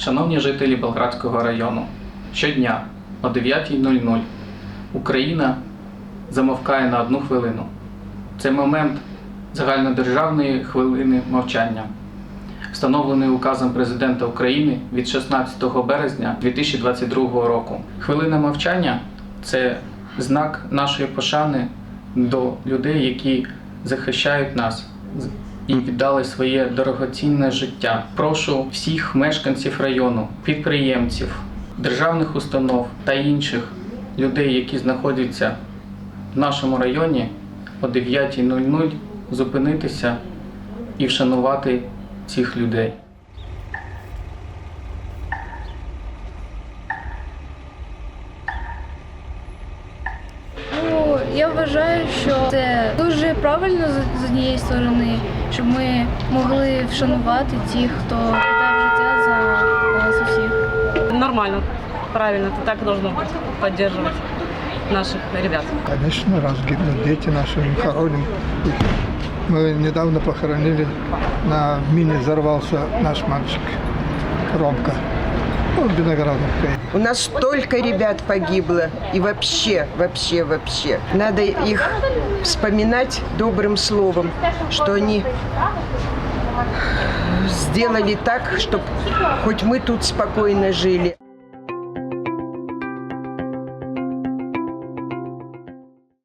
Шановні жителі Болградського району, щодня о 9.00 Україна замовкає на одну хвилину. Це момент загальнодержавної хвилини мовчання, встановлений указом президента України від 16 березня 2022 року. Хвилина мовчання це знак нашої пошани до людей, які захищають нас і віддали своє дорогоцінне життя. Прошу всіх мешканців району, підприємців, державних установ та інших людей, які знаходяться в нашому районі о 9.00 зупинитися і вшанувати цих людей. Ну, я вважаю, що це дуже правильно з- з однієї сторони, щоб ми могли вшанувати тих, хто віддав життя за нас усіх. Нормально, правильно, это так должно быть, поддерживать наших ребят. Конечно, раз гибнут дети наши, мы хороним их. Мы недавно похоронили, на мине взорвался наш мальчик Ромка. Ну, в Виноградовке. У нас столько ребят погибло. И вообще, вообще, вообще. Надо их вспоминать добрым словом, что они сделали так, чтобы хоть мы тут спокойно жили.